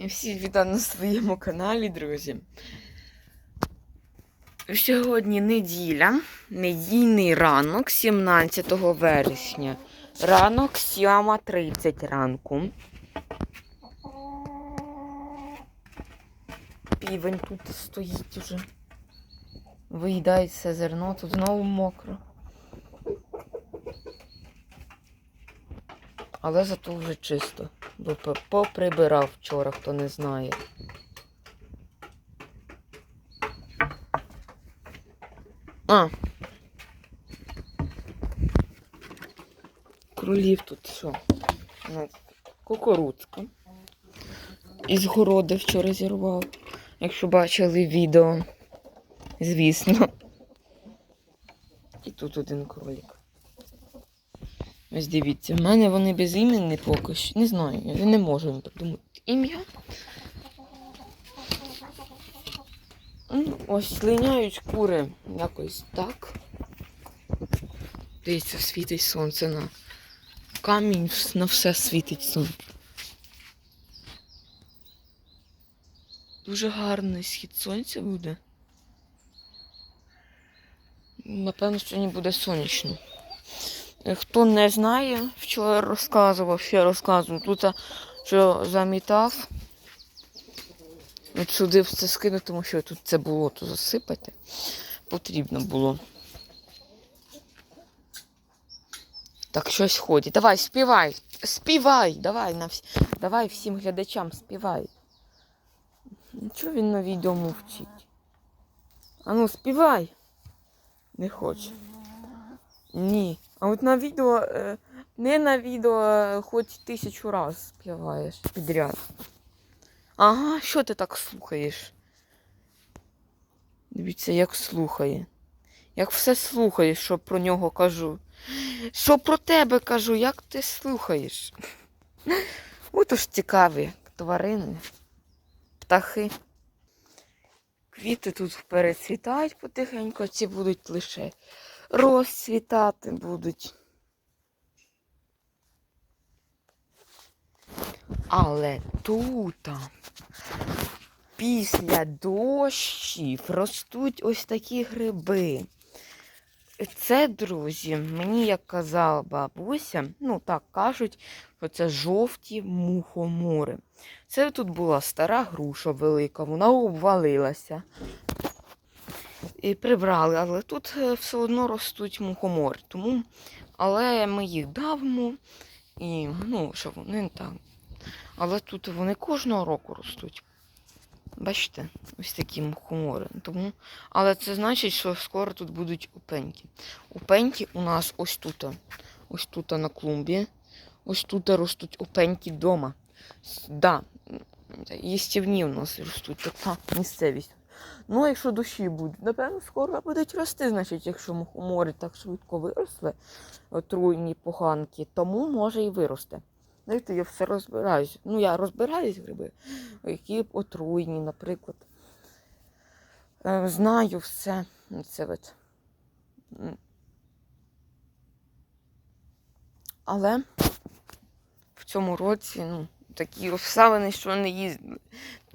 І всі вітаю на своєму каналі, друзі. Сьогодні неділя, недільний ранок, 17 вересня. Ранок 7.30 ранку. Півень тут стоїть уже. Виїдає все зерно, тут знову мокро. Але зато вже чисто. Поприбирав вчора, хто не знає. А. Кролів тут що? Ну, Кукурудзка. Із городи вчора зірвав. Якщо бачили відео, звісно. І тут один кролик. Ось дивіться, в мене вони безіменні поки що. Не знаю, я не можу їм придумати ім'я. Ну, Ось слиняють кури якось так. Дивіться, світить сонце на камінь, на все світить сонце. Дуже гарний схід сонця буде. Напевно, сьогодні буде сонячно. Хто не знає, вчора розказував, ще розказую. Тут що замітав. От сюди все скину, тому що тут це болото засипати. Потрібно було. Так, щось ходить. Давай, співай. Співай. Давай, на вс... Давай всім глядачам співай. Нічого він на відео мовчить. А ну, співай. Не хоче. Ні. А от на відео, е, не на відео, хоч тисячу раз співаєш підряд. Ага, що ти так слухаєш? Дивіться, як слухає. Як все слухаєш, що про нього кажу. Що про тебе кажу, як ти слухаєш? Ото ж цікаві тварини, птахи. Квіти тут перецвітають потихеньку, ці будуть лише розцвітати будуть. Але тут після дощів ростуть ось такі гриби. Це, друзі, мені як казала бабуся, ну так кажуть, що це жовті мухомори. Це тут була стара груша велика, вона обвалилася. І прибрали, але тут е, все одно ростуть мухомори. Тому, але ми їх давимо і ну, що вони там. Але тут вони кожного року ростуть. Бачите, ось такі мухомори. Тому, але це значить, що скоро тут будуть опеньки. Опеньки у нас ось тут. Ось тут на клумбі. Ось тут ростуть опеньки вдома. Да, їстівні у нас ростуть. Така місцевість. Ну, якщо дощі будуть, напевно, скоро будуть рости, значить, якщо мухомори так швидко виросли, отруйні поганки, тому може і виросте. Знаєте, я все розбираюсь. Ну, я розбираюсь гриби, які отруйні, наприклад. Е, Знаю все. Це от. Але в цьому році, ну, такі обставини, що не їздили.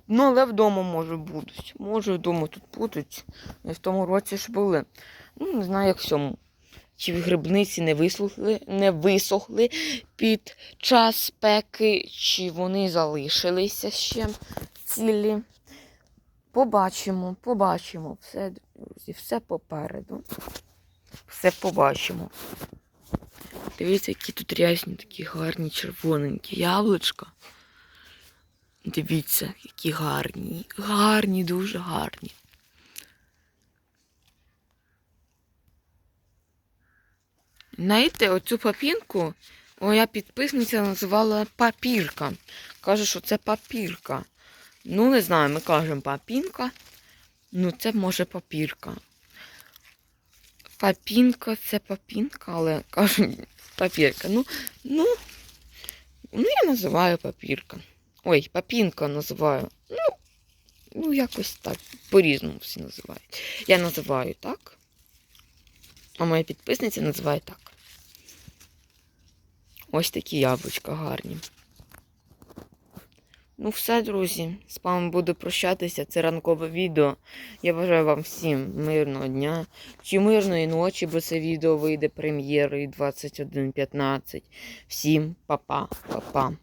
Ну, але вдома може будуть. Може, вдома тут будуть. І в тому році ж були. Ну, не знаю, як в цьому. Чи в грибниці не висохли, не висохли під час спеки, чи вони залишилися ще цілі. Побачимо, побачимо. Все, друзі, все попереду. Все побачимо. Дивіться, які тут рясні, такі гарні червоненькі яблучка. Дивіться, які гарні. Гарні, дуже гарні. Знаєте, оцю папінку моя підписниця називала папірка. Каже, що це папірка. Ну, не знаю, ми кажемо папінка. Ну, це може папірка. Папінка це папінка, але кажуть папірка. Ну, ну, ну, я називаю папірка. Ой, папінка називаю. Ну, ну якось так. По-різному всі називають. Я називаю так. А моя підписниця називає так. Ось такі яблучка гарні. Ну, все, друзі, з вами буду прощатися. Це ранкове відео. Я бажаю вам всім мирного дня чи мирної ночі, бо це відео вийде прем'єрою 21.15. Всім па-па, па-па.